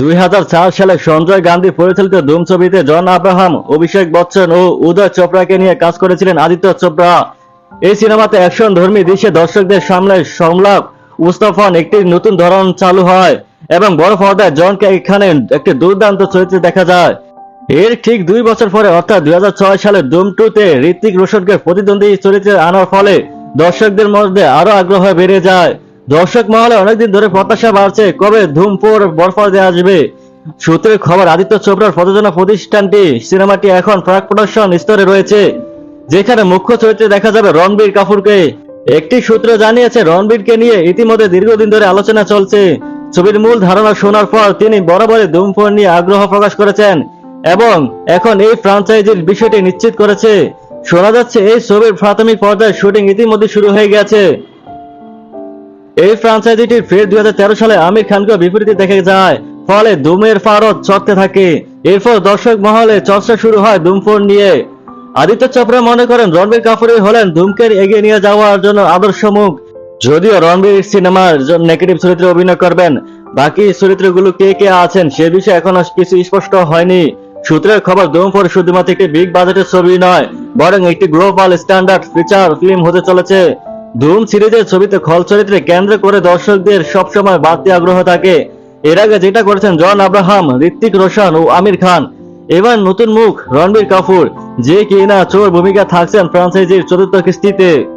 দুই হাজার চার সালে সঞ্জয় গান্ধী পরিচালিত ধুম ছবিতে জন আব্রাহাম, অভিষেক বচ্চন ও উদয় চোপড়াকে নিয়ে কাজ করেছিলেন আদিত্য চোপড়া। এই সিনেমাতে অ্যাকশন ধর্মী দৃশ্যে দর্শকদের সামনে সংলাপ, উপস্থাপন, একটি নতুন ধরন চালু হয় এবং বড় পর্দায় জনকে এখানে একটি দুর্দান্ত চরিত্রে দেখা যায়। এর ঠিক দুই বছর পরে, অর্থাৎ দুই হাজার ছয় সালে ধুম টুতে ঋত্বিক রোশনকে প্রতিদ্বন্দ্বী চরিত্রে আনার ফলে দর্শকদের মধ্যে আরও আগ্রহ বেড়ে যায়। দর্শক মহলে অনেকদিন ধরে প্রত্যাশা বাড়ছে কবে ধুম ফোর বরফাদে আসবে। সূত্রের খবর, আদিত্য চোপড়ার প্রযোজনা প্রতিষ্ঠানটি সিনেমাটি এখন প্রাক প্রোডাকশন স্তরে রয়েছে, যেখানে মুখ্য চরিত্রে দেখা যাবে রণবীর কাপুরকে। একটি সূত্র জানিয়েছে, রণবীরকে নিয়ে ইতিমধ্যে দীর্ঘদিন ধরে আলোচনা চলছে। ছবির মূল ধারণা শোনার পর তিনি বরাবরই ধুম ফোর নিয়ে আগ্রহ প্রকাশ করেছেন এবং এখন এই ফ্রাঞ্চাইজির বিষয়টি নিশ্চিত করেছে। শোনা যাচ্ছে, এই ছবির প্রাথমিক পর্যায়ে শুটিং ইতিমধ্যে শুরু হয়ে গেছে। এই ফ্রাঞ্চাইজিটির ফের দু হাজার তেরো সালে আমির খানকে বিপরীতে দেখা যায়। ফলে ধুমের ফারত চড়তে থাকে। এরপর দর্শক মহলে চর্চা শুরু হয় ধুম ফোর নিয়ে। আদিত্য চোপড়া মনে করেন, রণবীর কাপুরই হলেন ধুমকে এগিয়ে নিয়ে যাওয়ার জন্য আদর্শ মুখ। যদিও রণবীর সিনেমার নেগেটিভ চরিত্রে অভিনয় করবেন, বাকি চরিত্রগুলো কে কে আছেন সে বিষয়ে এখনও কিছু স্পষ্ট হয়নি। সূত্রের খবর ধুম ফোর শুধুমাত্র একটি বিগ বাজেটের ছবি নয়, বরং একটি গ্লোবাল স্ট্যান্ডার্ড ফিচার ফিল্ম হতে চলেছে। ধুম সিরিজের ছবিতে খল চরিত্রে কেন্দ্র করে দর্শকদের সবসময় বাড়তি আগ্রহ থাকে। এর আগে যেটা করেছেন জন আব্রাহাম, ঋত্বিক রোশন ও আমির খান। এবার নতুন মুখ, রণবীর কাপুর, যে কিনা চোর ভূমিকা থাকছেন ফ্রান্সাইজির চতুর্থ কিস্তিতে।